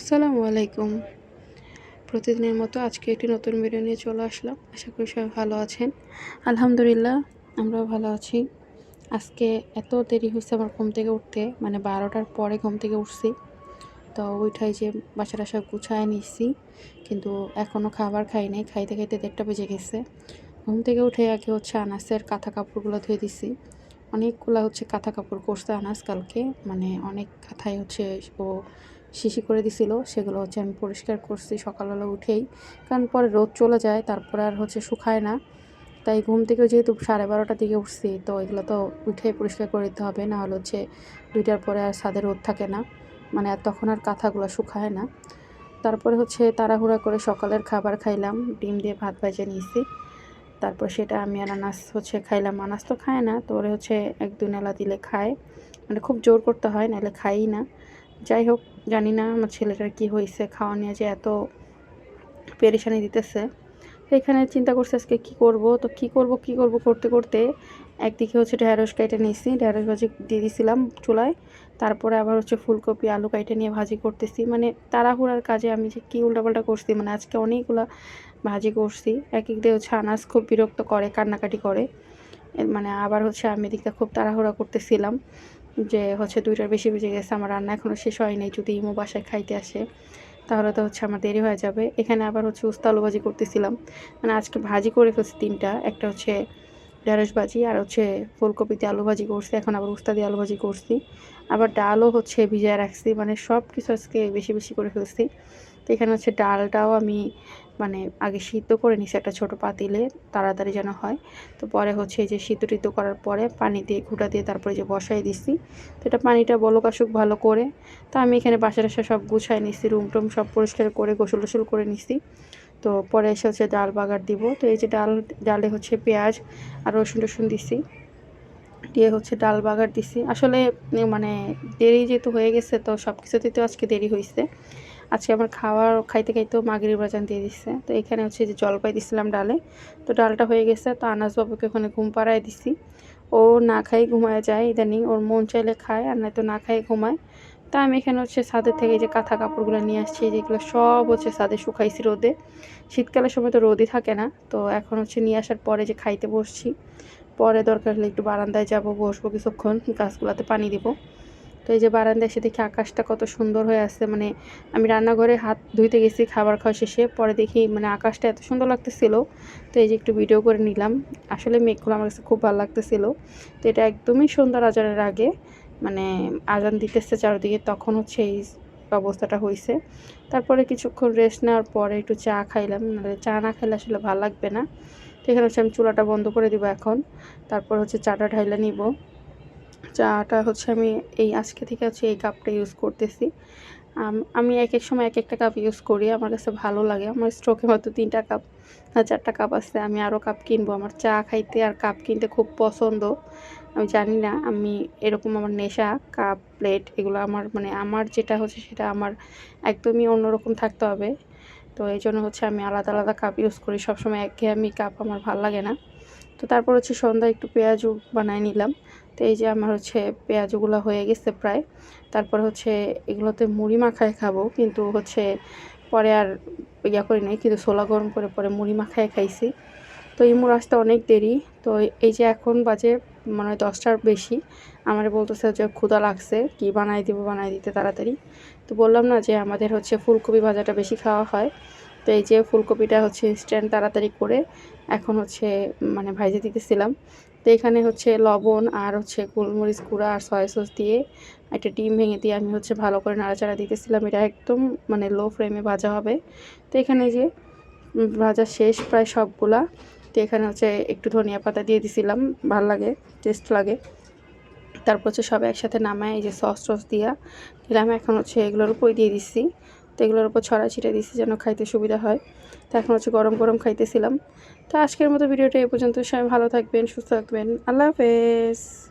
আসসালামু আলাইকুম। প্রতিদিনের মতো আজকে একটি নতুন ভিডিও নিয়ে চলে আসলাম। আশা করি সবাই ভালো আছেন। আলহামদুলিল্লাহ, আমরাও ভালো আছি। আজকে এত দেরি হয়েছে আমার ঘুম থেকে উঠতে মানে বারোটার পরে ঘুম থেকে উঠছি। তো ওইটাই যে বাসাটা সব গুছায় নিচ্ছি কিন্তু এখনও খাবার খাই নাই। খাইতে খাইতে দেড়টা বেজে গেছে। ঘুম থেকে উঠে আগে হচ্ছে আনাসের কাঁথা কাপড়গুলো ধুয়ে দিছি। অনেকগুলো হচ্ছে কাঁথা কাপড় করছে আনাস কালকে। মানে অনেক কাঁথাই হচ্ছে ও শিশি করে দিছিল, সেগুলো হচ্ছে আমি পরিষ্কার করছি সকালবেলা উঠেই। কারণ পরে রোদ চলে যায়, তারপরে আর হচ্ছে শুকায় না। তাই ঘুম থেকে যেহেতু সাড়ে বারোটার দিকে উঠছি, তো এগুলো তো উঠে পরিষ্কার করে দিতে হবে, না হলে হচ্ছে দুইটার পরে আর ছাদে রোদ থাকে না। মানে আর তখন আর কাঁথাগুলো শুকায় না। তারপরে হচ্ছে তাড়াহুড়া করে সকালের খাবার খাইলাম, ডিম দিয়ে ভাত ভেজে নিয়েছি। তারপর সেটা আমি আর আনাস হচ্ছে খাইলাম। আনাস তো খায় না, তো ওরে হচ্ছে এক দু নেলা দিলে খায়। মানে খুব জোর করতে হয়, নাহলে খাই না। যাই হোক, জানি না আমার ছেলেটার কি হয়েছে, খাওয়া নিয়ে যে এত পেরেশানি দিতেছে। এখানে চিন্তা করছে আজকে কী করব, তো কি করব কি করব করতে করতে একদিকে হচ্ছে ঢেঁড়স কাইটে নিয়েছি, ঢেঁড়স ভাজি দিয়ে দিয়েছিলাম চুলায়। তারপরে আবার হচ্ছে ফুলকপি, আলু কাইটে নিয়ে ভাজি করতেছি। মানে তাড়াহুড়ার কাজে আমি যে কী উল্টাপাল্টা করছি মানে আজকে অনেকগুলো ভাজি করছি। এক এক দিয়ে হচ্ছে আনাজ খুব বিরক্ত করে, কান্নাকাটি করে। মানে আবার হচ্ছে আমি এদিকটা খুব তাড়াহুড়া করতেছিলাম। যে হচ্ছে দুইটার বেশি বেজে গেছে, আমার রান্না এখনও শেষ হয় নাই, যদি ইমো বাসায় খাইতে আসে, তাহলে তো হচ্ছে আমার দেরি হয়ে যাবে। এখানে আবার হচ্ছে উস্তা আলু ভাজি করতেছিলাম। মানে আজকে ভাজি করে ফেলছি তিনটা, একটা হচ্ছে ঢেঁড়স ভাজি আর হচ্ছে ফুলকপিতে আলু ভাজি করছি, এখন আবার উস্তা দিয়ে আলু ভাজি করছি। আবার ডালও হচ্ছে ভিজায় রাখছি মানে সব কিছু আজকে বেশি বেশি করে ফেলছি। তো এখানে হচ্ছে ডালটাও আমি মানে আগে সিদ্ধ করে নিছি একটা ছোট পাতিলে, তাড়াতাড়ি যেন হয়। তো পরে হচ্ছে যে সিদ্ধ টিদ্ধ করার পরে পানি দিয়ে ঘুটা দিয়ে তারপরে যে বসাই দিছি। তো এটা পানিটা বলক আসুক ভালো করে। তো আমি এখানে বাসা টাসা সব গুছাই নিছি, রুম টুম সব পরিষ্কার করে গোসল টোসল করে নিছি। তো পরে এসে হচ্ছে ডাল বাগার দিব। তো এই যে ডাল, ডালে হচ্ছে পেঁয়াজ আর রসুন টসুন দিছি। দিয়ে হচ্ছে ডাল বাগার দিছি। আসলে মানে দেরি যেহেতু হয়ে গেছে, তো সব কিছুতেই তো আজকে দেরি হয়েছে আজকে আমার খাওয়ার, খাইতে খাইতেও মাগরির বাজান দিয়ে দিচ্ছে তো এখানে হচ্ছে যে জলপাই দিছিলাম ডালে। তো ডালটা হয়ে গেছে, তো আনাজবাবুকে ওখানে ঘুম পাড়ায় দিছি। ও না খাই ঘুমায় যায় ইদানিং। ওর মন চাইলে খায়, আর নয়তো না খাই ঘুমায়। তা আমি এখানে হচ্ছে ছাদের থেকে যে কাঁথা কাপড়গুলো নিয়ে আসছি, যেগুলো সব হচ্ছে ছাদে শুকাইছি রোদে। শীতকালের সময় তো রোদই থাকে না, তো এখন হচ্ছে নিয়ে আসার পরে যে খাইতে বসছি, পরে দরকার হলে একটু বারান্দায় যাব, বসবো কিছুক্ষণ, গাছগুলোতে পানি দিব। তো এই যে বারান্দায় এসে দেখি আকাশটা কত সুন্দর হয়ে আছে মানে আমি রান্নাঘরে হাত ধুইতে গেছি, খাবার খাওয়া শেষে, পরে দেখি মানে আকাশটা এত সুন্দর লাগতেছিল, তো এই যে একটু ভিডিও করে নিলাম। আসলে মেঘগুলো আমার কাছে খুব ভালো লাগতেছিল, তো এটা একদমই সুন্দর আজানের আগে মানে আজান দিতেছে চারদিকে, তখন হচ্ছে এই অবস্থাটা হয়েছে তারপরে কিছুক্ষণ রেস্ট নেওয়ার পরে একটু চা খাইলাম চা না খাইলে আসলে ভালো লাগবে না। তো এখানে হচ্ছে আমি চুলাটা বন্ধ করে দিব এখন। তারপর হচ্ছে চাটা ঢাইলে নিব। চাটা হচ্ছে আমি এই আজকে থেকে হচ্ছে এই কাপটা ইউজ করতেছি। আমি এক এক সময় এক একটা কাপ ইউজ করি। আমার কাছে ভালো লাগে। আমার স্ট্রোকে হয়তো তিনটা কাপ না, চারটা কাপ আছে। আমি আরও কাপ কিনবো। আমার চা খাইতে আর কাপ কিনতে খুব পছন্দ। আমি জানি না, আমি এরকম আমার নেশা কাপ প্লেট এগুলো আমার মানে আমার যেটা হচ্ছে সেটা আমার একদমই অন্যরকম থাকতে হবে। তো এই জন্য হচ্ছে আমি আলাদা আলাদা কাপ ইউজ করি। সবসময় আমি কাপ আমার ভালো লাগে না। তো তারপর হচ্ছে সন্ধ্যায় একটু পেঁয়াজু বানায় নিলাম। তো এই যে আমার হচ্ছে পেঁয়াজগুলো হয়ে গেছে প্রায়। তারপর হচ্ছে এগুলোতে মুড়ি মাখায় খাব, কিন্তু হচ্ছে পরে আর ইয়া করি নাই, কিন্তু ছোলা গরম করে পরে মুড়ি মাখায় খাইছি। তো এই মুড় আসতে অনেক দেরি। তো এই যে এখন বাজে মানে দশটার বেশি, আমার বলতেছে যে ক্ষুদা লাগছে, কি বানাই দিব বানাই দিতে তাড়াতাড়ি। তো বললাম না যে আমাদের হচ্ছে ফুলকপি ভাজাটা বেশি খাওয়া হয়। তো এই যে ফুলকপিটা হচ্ছে স্ট্যান্ড তাড়াতাড়ি করে এখন হচ্ছে মানে ভাইজে দিতেছিলাম। তো এখানে হচ্ছে লবণ আর হচ্ছে গোলমরিচ গুঁড়া আর সয়া সস দিয়ে একটা ডিম ভেঙে দিয়ে আমি হচ্ছে ভালো করে নাড়াচাড়া দিতেছিলাম। এটা একদম মানে লো ফ্লেমে ভাজা হবে। তো এখানে যে ভাজা শেষ প্রায় সবগুলা। তো এখানে হচ্ছে একটু ধনিয়া পাতা দিয়ে দিছিলাম, ভালো লাগে টেস্ট লাগে। তারপর হচ্ছে সব একসাথে নামায় এই যে সস টস দিয়া। দিলাম, এখন হচ্ছে এগুলোর উপর দিয়ে দিচ্ছি তো এগুলোর উপর ছড়া ছিটে দিয়েছি যেন খাইতে সুবিধা হয়। তো এখন হচ্ছে গরম গরম খাইতেছিলাম। তো আজকের মতো ভিডিওটা এ পর্যন্ত। সবাই ভালো থাকবেন, সুস্থ থাকবেন। আল্লাহ হাফেজ।